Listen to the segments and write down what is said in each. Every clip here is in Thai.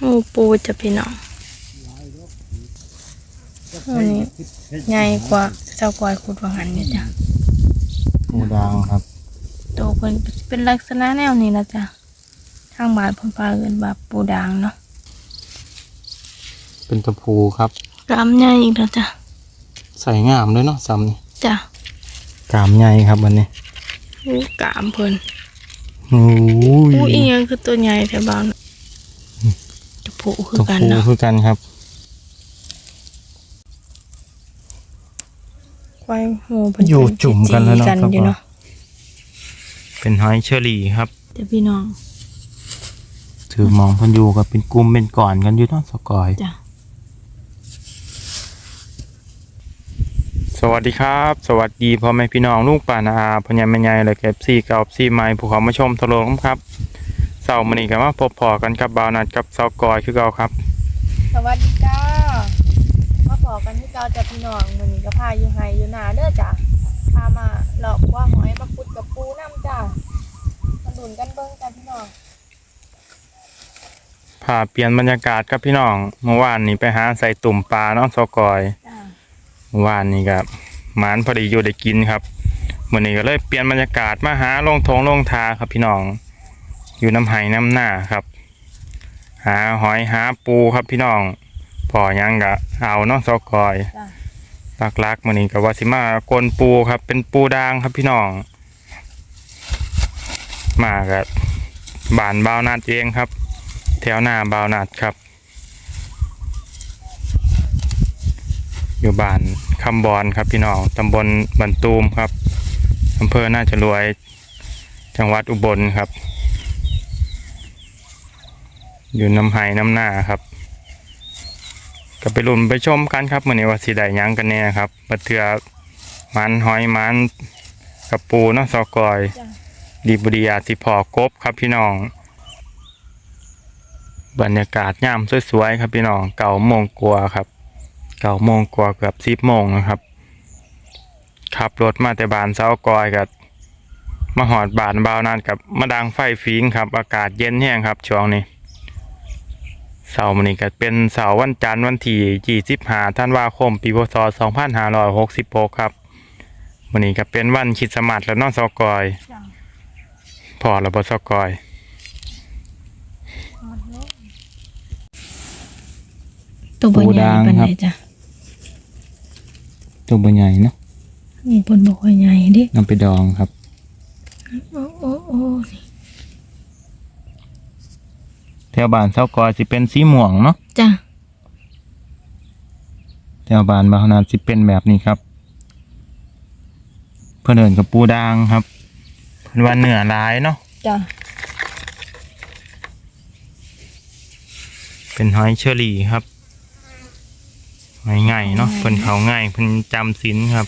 หมูปูจะพี่น้องอันนี้ใหญ่กว่าเจ้ากอยขุดว่างันนี่จ้ะปูดางครับโตเพิ่นเป็นลักษณะแนวนี้นะจ๊ะทางบ้านเพิ่นพาเอิ้นว่าปูดางเนาะเป็นตะพูครับกรามใหญ่อีกแล้วจ้ะใส่งามเลยเนาะซ้ำนี่จ้ะกามใหญ่ครับวันนี้อู้กรามเพิ่นโอ้ยอู้อีหยังคือตัวใหญ่แท้บ้านจะ ผูคือตะกันพูเนาะคือกันครับควายหูเพิ่นอยู่จุ่มกันแล้วเนาะกันครับอยู่เนาะเป็นหอยเชอรี่ครับเดี๋ยวพี่น้อง ถือหมองเพันอยู่กับเป็นกลุ่มเป็นก่อนกันอยู่เนาะสกอยจ้ะสวัสดีครับ สวัสดีพ่อแม่พี่น้องลูกป่านาอาพญาแม่ใหญ่และแก็บซี่เก่าซี่ไม้ผู้เขามาชมทะโลมครับ เสาร์มื้อนี้ก็มาพบพอกันกับบาวนัดกับเสากอยคือเก่าครับ สวัสดีจ้ามาพอกันที่เก่าจ้ะพี่น้องมื้อนี้ก็พาอยู่ไห้อยู่นาเด้อจ้ะพามาหลอกว่าหอยมาขุดกับปูน้ำจ้ะมาดุนกันเบิ่งจ้ะพี่น้องพาเปลี่ยนบรรยากาศครับพี่น้องเมื่อวานนี้ไปหาใส่ตุ่มปลาเนาะสกอยจ้ะเมื่อวานนี้ก็หมานพอดีอยู่ได้กินครับมื้อนี้ก็เลยเปลี่ยนบรรยากาศมาหาลงทงลงทาครับพี่น้อง อยู่น้ำไหน้ำหน้าครับ หาหอยหาปูครับพี่น้องพอยังกะเอาเนาะสกอยจ้ะลักๆมื้อนี้ก็ว่าสิมากลปูครับ เป็นปูดางครับพี่น้อง มากับบ้านบาวนาดเองครับ แถวหน้าบาวนาดครับ อยู่บ้านคำบอนครับพี่น้องตำบลบันตูมครับอำเภอน่าจะรวย จังหวัดอุบลครับ อยู่น้ำไห้น้ำหน้าครับก็ไปลุ่นไปชมกันครับมื่อนี้ว่าสีได้ยังกันแน่ครับบัดเทือมันหอยมันกับปูเนาะสอกอย ดีบุรีอาสิพอกบครับพี่น้อง บรรยากาศย่ำสวยๆครับพี่น้องเก่าโมงกว่าครับ เก่าโมงกว่าเกือบสิบโมงนะครับขับรถมาแต่บานเสากอยกับมาหอดบานบาวนานกับมาดังไฟฟิงครับ อากาศเย็นแห้งครับช่วงนี้ เสาร์มื้อนี้ก็เป็นเสาร์วันจันทร์วันที่25ธันวาคม ปีพศ2566 ครับมื้อนี้ก็เป็นวันคริดสต์มาสแล้วเนาะสกอยจ้ะพอแล้วบ่สกอยตัวบ่ใหญ่ปานใดจ้ะตัวบ่ใหญ่เนาะนี่เพิ่นบอกว่าใหญ่เด้นำไปดองครับ โอ้โอ้โอ้นี่ แถวบ้านเสากอยสิเป็นสีม่วงเนาะจ้ะแถวบ้านบางนาสิเป็นแบบนี้ครับ เพิ่นเอิ้นกับปูดางครับเพิ่นว่าเนื้อหลายเนาะจ้ะเป็นหอยเชอรี่ครับหอยง่ายเนาะเพิ่นเขาง่ายเพิ่นจำศีลครับ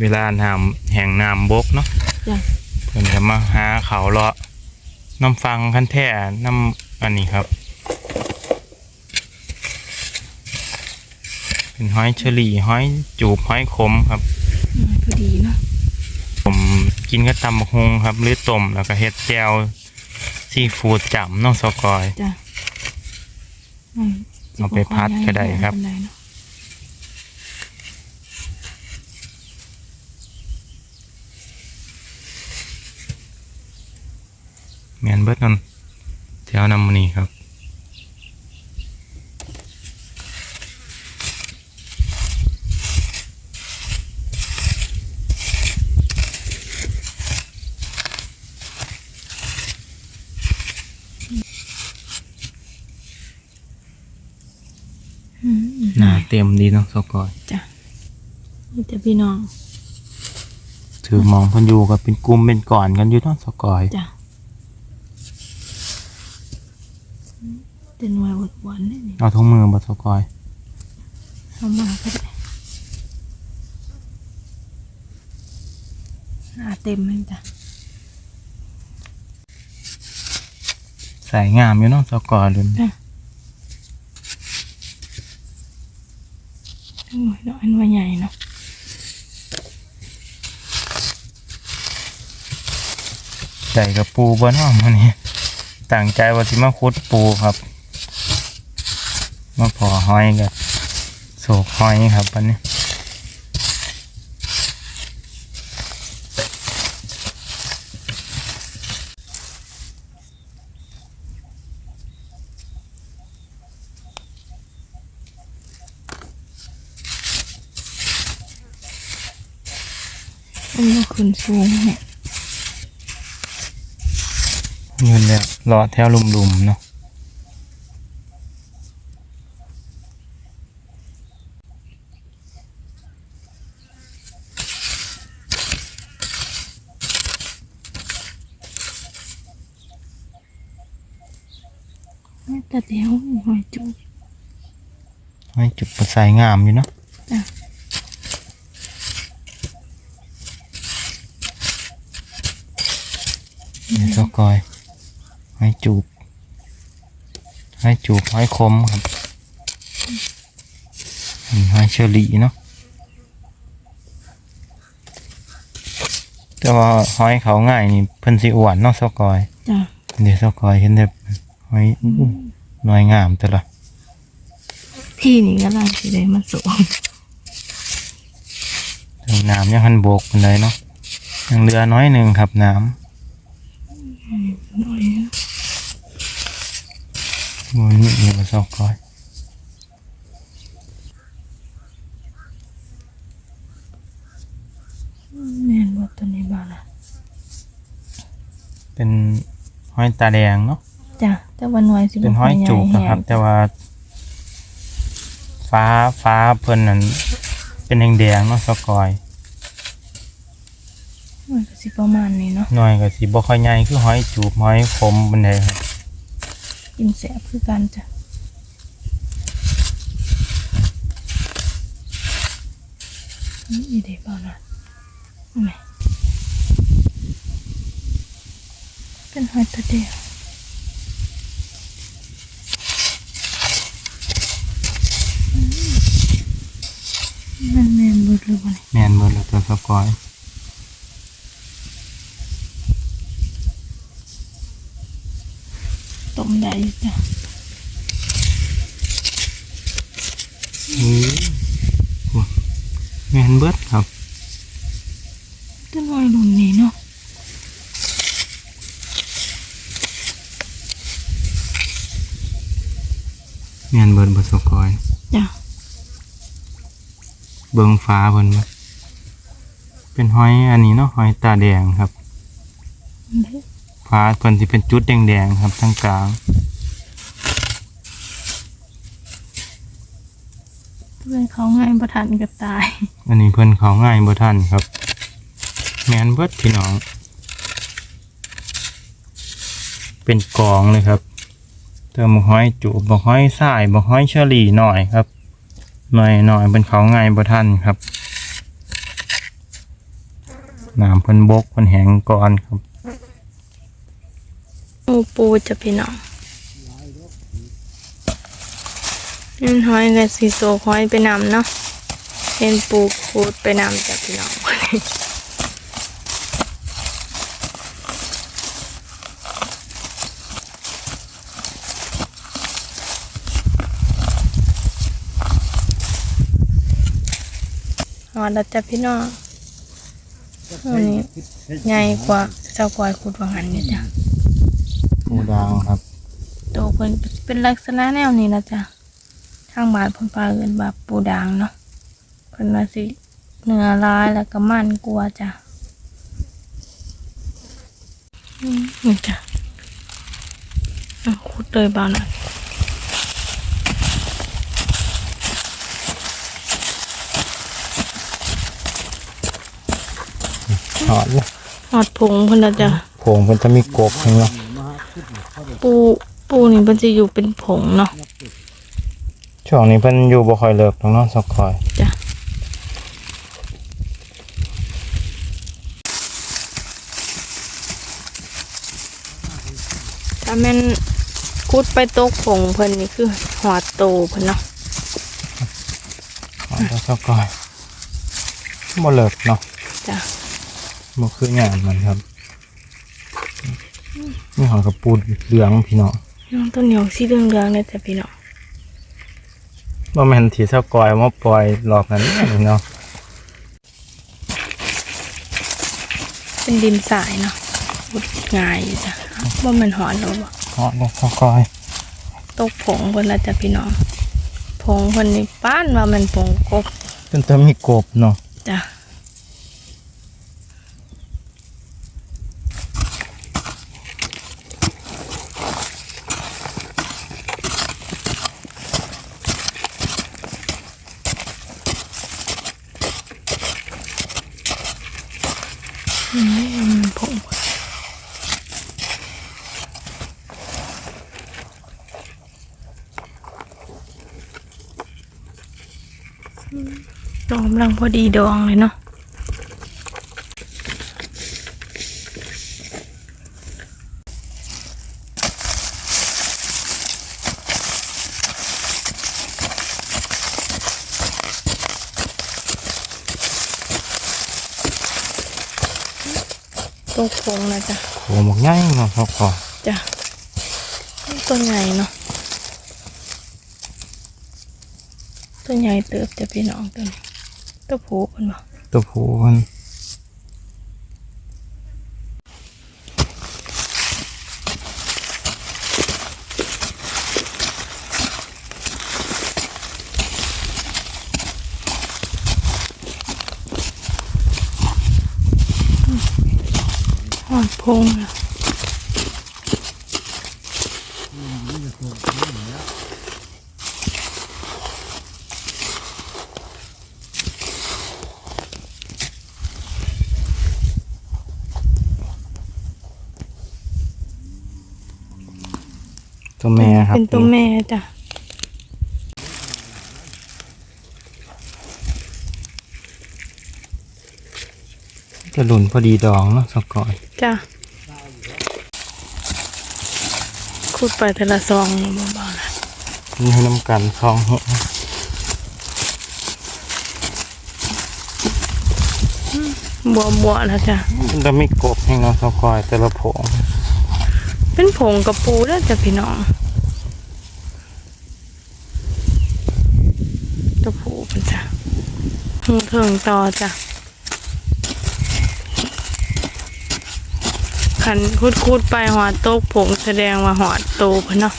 เวลาน้ำแห่งน้ำบกเนาะจ้ะ เพิ่นจะมาหาเขาเลาะน้ำฟังคันแท่น้ำอันนี้ครับ เป็นหอยเชอรี่หอยจูบหอยขมครับอืมพอดีเนาะผมกินก็ตำบักฮงครับ หรือต้มแล้วก็เฮ็ดแจ่วซีฟู้ดจ่ำน้องสกอยจ้ะอืมเอาไปพัดก็ได้ครับ ปานใดเนาะ แมนเบิดนั่นแถวนำมันนี่ครับอืมหนาเต็มดีเน้องสกอยจ้ะนี่แต่พี่น้อง ถือหมองเพันอยู่กับเป็นกลุ่มเป็นก่อนกันอยู่เน้องสกอยจ้ะ เป็นวัยอดหวานนี่นี่เอาทุกมือบัสกอยเอามาก็ได้หน้าเต็มเลยจ้ะใส่งามอยู่เน้องสกอยเลยจ้ะหน่อยเนาะอันว่าใหญ่เนาะใจได้กับปูบ่เนาะมื้อนี้ ตั้งใจว่าสิมาขุดปูครับ มาพอหอยกับโศกหอยครับวันนี้มันก็ขึ้นสูงเนี่ย เงินแล้วรอแถวลุมๆเนาะแต่เดี๋ยวหอยจุกหอยจุบประสายงามอยู่เนาะจ้ะเดี๋ยวก็กอย หอยจูบหอยจูบหอยคมครับนี่หอยเชอรี่เนาะแต่ว่าหอยเขาง่ายนี่เพิ่นสิอ้วนเนาะสกอยจ้ะเดี๋ยวสกอยเห็นแต่หอยอู้หน่วยงามแต่ละพี่นี่ก็ลังสิได้มาสูงถึงน้ำยังหันโบกมันเลยเนาะยังเหลือน้อยหนึ่งครับน้ห น่อยำมันมีอยู่กับสกอยแม่นบ่ตัวนี้บ้าละเป็นหอยตาแดงเนาะจ้ะแต่ว่าหน่วยสิเป็นหอยจูบนะครับ แต่ว่า ฟ้าฟ้าเพิ่นนั้นเป็นแดงๆเนาะสกอยหน่วยก็สิประมาณนี้เนาะหน่อยก็สิบ่ค่อยใหญ่คือหอยจูบหอยคมบันไดครับ กินแสบคือกันจ้ะนี่ได้บ้าละเอาไหมเป็นหอยตะเดียวมันแม่นเบิดเลยบ่นี่แม่นเบิดแล้วตัวสกอย ต้มได้อยู่จ้ะ อื้อโอ้แม่นเบิดครับ ต้นหอยรุ่นนี้เนาะ แม่นเบิดบ่สกอย จ้ะเบิงฟ้าเพิ่นบ่เป็นหอยอันนี้เนาะหอยตาแดงครับได้ฟ้าเพิ่นสิเป็นจุดแดงๆครับทั้งกลาง เพื่อนเขาง่ายประทันกับตาย อันนี้เพิ่นเขาง่ายบ่ทันครับ แม่นเบิดพี่น้อง เป็นกองเลยครับเติมบักห้อยจูบบักห้อยสายบักห้อยเชอรี่หน่อยครับ หน่อยหน่อยเป็นเขาง่ายบ่ทันครับน้ำเพิ่นบกเพิ่นแหงก่อนครับปูปูจะพี่น้องนี่หอยกับสีโซหอยไปนำเนาะเป็นปูคูดไปนำจ้ะพี่น้อง อแล้วจ้ะพี่น้องอันนี้ใหญ่กว่าเจ้ากอยคูดว่างันเนี่ยจ้ะปูดางครับโตเพิ่นเป็นลักษณะแนวนี้นะจ๊ะทางบ้านเพิ่นพาเอิ้นว่าปูดางเนาะเพิ่นว่าสิเนื้อลายแล้วก็มันกลัวาจ้ะอืมนี่จ้ะอะขุดเลยบ้านะ หอดเลยหอดผงเพิ่นนะจ้ะผงเพิ่นจะมีกบให้เนาะปูปูนี่เพิ่นสิอยู่เป็นผงเนาะช่วงนี้เพิ่นอยู่บ่ค่อยเลิกตรงเนาะสักคอยจ้ะถ้าแม่นขุดไปตกผงเพิ่นนี่คือหอดโตเพิ่นเนาะหอดแล้วสักคอยบ่เลิกเนาะ จ้ะบ่คืองานมันครับนี่หอยกระปูเหลืองพี่น้องน้องต้นเหนียวสีเหลืองๆเลยจ้ะพี่น้องว่าแม่นที่เท่ากอยมาปล่อยหลอกนั้นนี่เนาะเป็นดินสายเนาะบุดง่ายอยู่จ้ะว่ามันหอนหรอบ่เพราะเนี่ยเท่ากอยตกผงเพิ่นละจ้ะพี่น้องผงเพิ่นนี่ป้านว่ามันผงกบจนตัวมีกบเนาะ จ้ะ อืมผงดองกำลัง พอดีดองเลยเนาะตัวผงนะจ๊ะโหหมกง่ายเนาะเท่ากอยจ้ะตัวใหญ่เนาะตัวใหญ่เติบจะพี่น้องตัวนี้ ตัวผูเป็นบ่ตัวผู้มันหอดพงนะตัว แม่ครับเป็นตัวแม่จ้ะจะหลุนพอดีดองเนาะเท่ากอยจ้ะขุดไปแต่ละซองเบาๆนะนี่ให้น้ำกันทองหัวบัวบัวๆแล้วจ้ะแล้วมีกบให้เนาะเท่ากอยแต่ละผง เป็นผงกระปูแล้วจ้ะพี่น้องตัวผูเป็นจ้ะ หูเถิงต่อจ้ะขันคุดคุดๆไปหอดโต๊ะผงแสดงว่าหอดโตเพิ่นเนาะ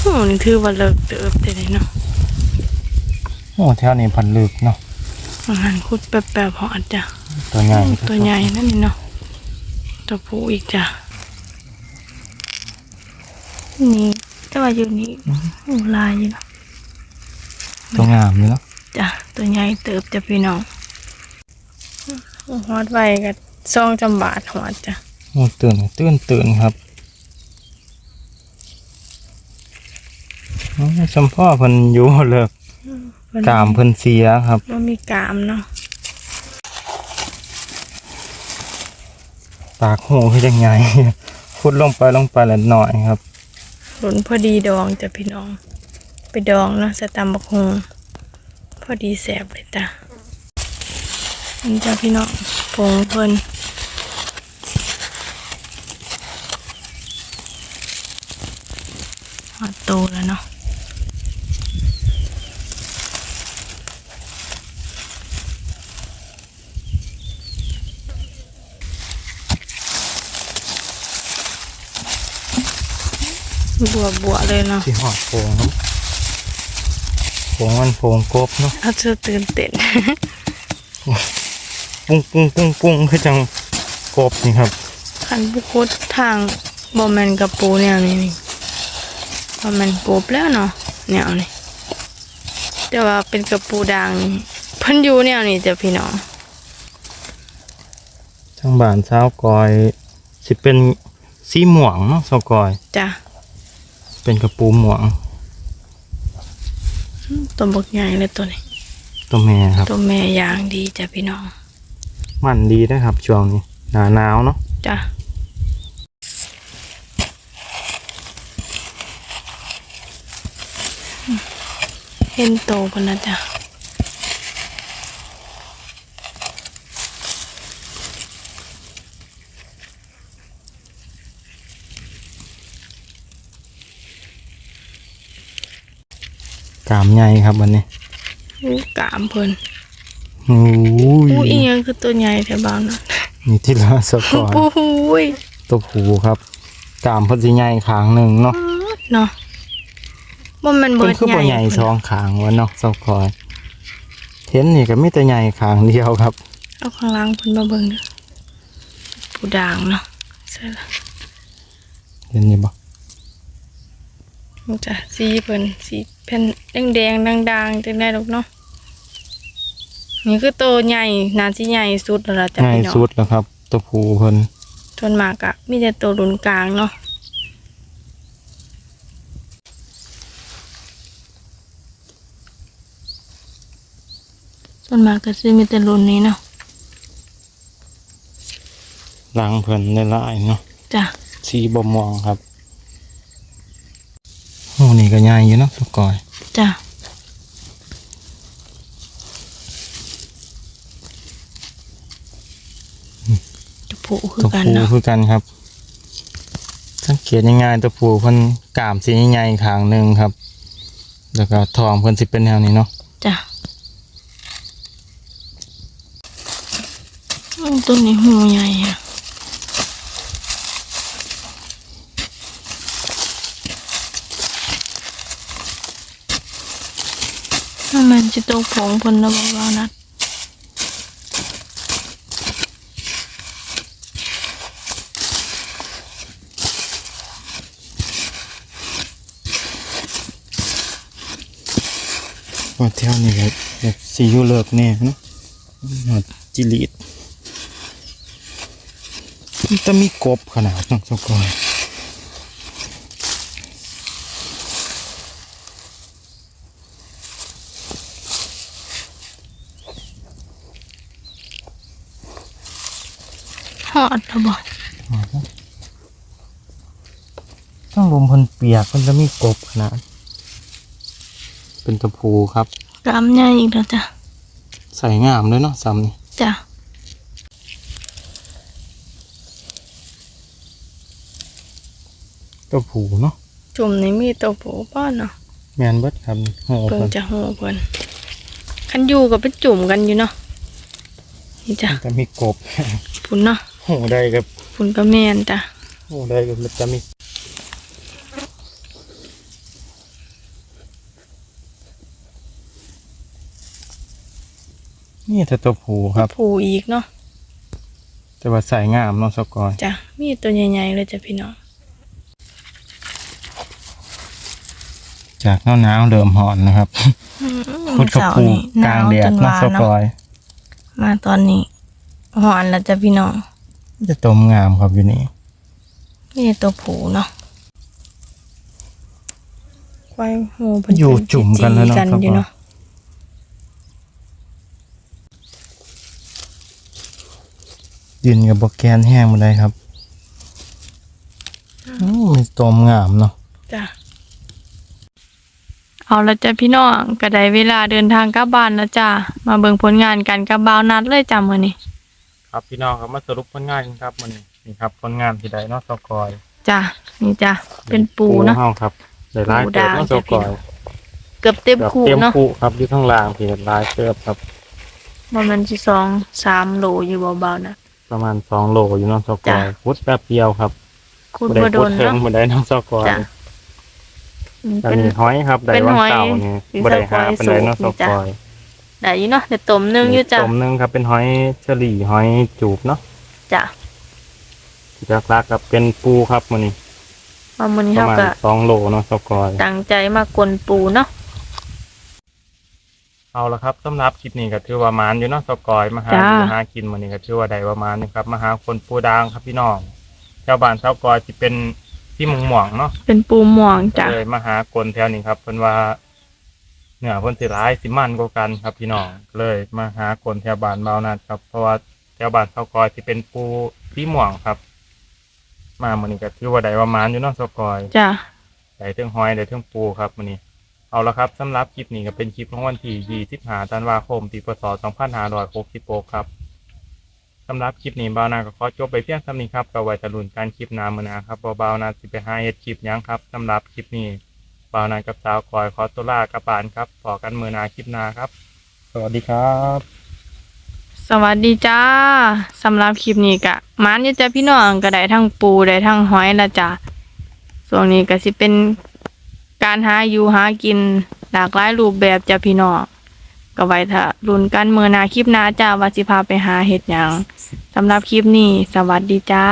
โอ้นี่ถือว่าเลิกเติบแต่เลยเนาะโอ้แถวนี้พันลึกเนาะอาหารคุดแป๊บๆหอดจ้ะ ตัวใหญ่ตัวใหญ่นั่นนี่เนาะตัวผู้อีกจ้ะนี่แต่ว่าอยู่นี่โอ้ลายอยู่เนาะตัวงามเลยเนาะจ้ะตัวใหญ่เติบจะพี่น้องหอดไว้กับซองจำบาทหอดจ้ะโอ้ตื่นตื่นตื่นครับอ๋อสมพ่อเพิ่นอยู่เลิกกามเพิ่นเสียครับมันมีกามเนาะ ปากหูคือยังไงพุดลงไปลงไปละหน่อยครับหลุนพอดีดองจ้ะพี่น้อง ไปดองเนาะสตำบักฮงพอดีแสบเลยจ้ะนี่จ้ะพี่น้องผงเพิ่นหอดโตแล้วเนาะ บัวบัวๆเลยเนาะที่หอดโผงโผงมันโผงกบเนาะอาจจะตื่นเต้นปุ้งปุ้งปุ้งปุ้งคือจังกบนี่ครับขันบุคุดทางบอมแมนกับปูแนวนี้นี่บอมแมนกบแล้วเนาะแนวนี้แต่ว่าเป็นกระปูด่างนี่เพิ่นอยู่แนวนี้จ้ะพี่น้องทางบ้านสาวกอยสิเป็นสีม่วงเนาะสาวกอยจ้ะ เป็นกระปูม่วงตัวบักใหญ่เลยตัวนี้ ตัวแม่ครับ ตัวแม่ย่างดีจ้ะพี่น้อง มันดีนะครับช่วงนี้หนาหนาวเนาะจ้ะเห็นโตพนนะจ้ะ กามใหญ่ครับวันนี้อู้กามเพิ่นโอ้ยอู้อีหยังคือตัวใหญ่แท้บ้างนะนี่ที่ละสกอนโอ้โหยตัวผูครับ กามเพิ่นสิใหญ่ขางหนึ่งเนาะเนาะว่ามันเพิ่เบินดคือใหญ่บ่ใหญ่สองขางวะเนาะสกอยเห็นนี่ก็มีแต่ใหญ่ขางเดียวครับ เอาข้างล่างเพิ่นมาเบิ่งเด้อผู้ด่างเนาะใช่ละเห็นนี่บ่ มันจะสีเพิ่นสีเพิ่นแดงๆดังๆจังได้ดอกเนาะนี่คือโตใหญ่น่าสิใหญ่สุดแล้วล่ะจ้ะใหญ่พี่น้องสุดแล้วครับตัวผูเพิ่นส่วนมากอะมีแต่ตัวรุ่นกลางเนาะส่วนมากก็สิมีแต่รุ่นนี้เนาะหลังเพิ่นได้หลายเนาะจ้ะสีบ่มองครับโอ้นี่ก็ใหญ่อยู่เนาะสกอยจ้ะจะผูคือตัวกันผูเนาะคือกันครับ สังเกตง่ายๆตัวผูเพิ่นกามสีใหญ่ๆขางหนึ่งครับ แล้วก็ทองเพิ่นสิเป็นแนวนี้เนาะจ้ะอืมต้นนี้หูใหญ่อะ มันจะตกผงเพนนะบอกว่านัดว่าแถวนี้ก็แบบสีอยู่เลิกแน่เนาะหอดจิลีดมันจะมีกบขนาดเนาะสกอย อดแล้วบอกต้องลมเพิ่นเปียกมันจะมีกบขนาด เป็นตะพูครับกล้ามใหญ่อีกแล้วจ้ะ ใส่งามเลยเนาะซ้ำนี่จ้ะตะพูเนาะ จุ่มนี่มีตัวผูป้อนเนาะแมนเบิดครับโหเพิ่งเพิ่นจะหูเพิ่นคันอยู่กับเป็นจุ่มกันอยู่เนาะนี่จ้ะมันจะมีกบพุ่นเนาะ โหได้กับพุ่นก็แมนจ้ะโหได้กับมันจะมีนี่แต่ตัวผูครับ ผูอีกเนาะแต่ว่าใส่งามเนาะสกอยจ้ะมีตัวใหญ่ๆเลยจ้ะพี่น้องจากหนาวหนาวๆเริ่มหอนนะครับอืมพุดกระเสาร์ปูนี่หกลานางวแดจดนเนาะวาสเนาะกอย มาตอนนี้หอนแล้วจ้ะพี่น้อง จะต้มงามครับอยู่นี่นี่ตัวผูเนาะควายหูเพิ่นอยู่จุ่มกันแล้วเนาะกันครับอยู่เนาะดินกับบกแกนแห้งหมาได้ครับโอ้มีต้มงามเนาะจ้ะเอาละจ้ะพี่น้องก็ได้เวลาเดินทางกลับบ้านแล้วจ้ะมาเบิ่งผลงานกันกับบ่าวนัดเลยจ้ะมื้อนี้ ครับพี่น้องครับมาสรุปผลงานกันครับมันนี้นี่ครับผลงานที่ได้เนาะสกอยจ้ะนี่จ้ะเป็นปูเนาะเฮาครับได้หลายปูเติบด่างเนาะสจ้ะพี่กอน้ยองเกือบเต็มแบบคูเต็มเนาะคู่ครับอยู่ข้างล่างที่หลายเติบครับว่ามันสิสองสามโลอยู่เบาๆนะประมาณ2โลอยู่เนาะสกจ้ะอยพุดแป๊บเดียวครับคุณบ่บ่ได้โดพุดนเทิงเนาะบ่ได้เนาะสกอยจ้ะอืมอันเป็นนี้หอยครับได้เป็นวันหอยเสาร์นี่สีบ่ได้สกอหายปานใดเนาะสูสงนี่จ้ะกอย ได้อยู่เนาะแต่ต้มหนึงอยู่จ้ะต้มหนึงครับเป็นหอยเฉลี่หอยจูบเนาะจ้ะจักรักๆครับเป็นปูครับมื้อนี้ว่ามื้อนี้ประเฮามาณก็สองโลเนาะสกอยตั้งใจมากวนปูเนาะเอาละครับสำหรับคลิปนี้ก็ถือว่ามานอยู่เนาะสกอยมาหาจ้าอยู่หากินมื้อนี้ก็ถือว่าได้ประมาณนึงครับมาหาคนปูดางครับพี่น้องชาวบ้านชาวกอยที่เป็นที่มุงหม่องเนาะเป็นปูม่วงจ้ะเลยมาหากลแถวนี้ครับเพิ่นว่า เนื้อเพิ่นสิหลายสิมันกว่ากันครับพี่น้องเลยมาหากลแถวบ้านเบานัดครับ เพราะว่าแถวบ้านชาวกอยที่เป็นปูที่ม่วงครับ มามื้อนี้ก็ถือว่าได้ประมาณอยู่เนาะสกอยจ้ะได้เทิงหอยได้เทิงปูครับมื้อนี้เอาละครับสำหรับคลิปนี้ก็เป็นคลิปของวันที่25ธันวาคมปีพศ2566ครับสำหรับคลิปนี้บ่าวนาก็ขอจบไปเพียงเท่านี้ครับก็ไว้ตะลุนการคลิปหน้ามื้อหน้าครับบ่าวนาสิไปหาเฮ็ดคลิปหยังครับสำหรับคลิปนี้ บ่าวนากับสาวคอยขอตัวลากลับบ้านครับพอกันมือนาคลิปนาครับ สวัสดีครับ สวัสดีจ้าสำหรับคลิปนี้กะมานอยู่จ้ะพี่น้องก็ได้ทั้งปูได้ทั้งหอยละจ้ะส่วนนี้ก็สิเป็นการหาอยู่หากินหลากหลายรูปแบบจ้ะพี่น้องก็ไว้ถ้ารุนกันมือนาคลิปนาจ้าว่าสิพาไปหาเห็ดหยังสำหรับคลิปนี้ สวัสดีจ้า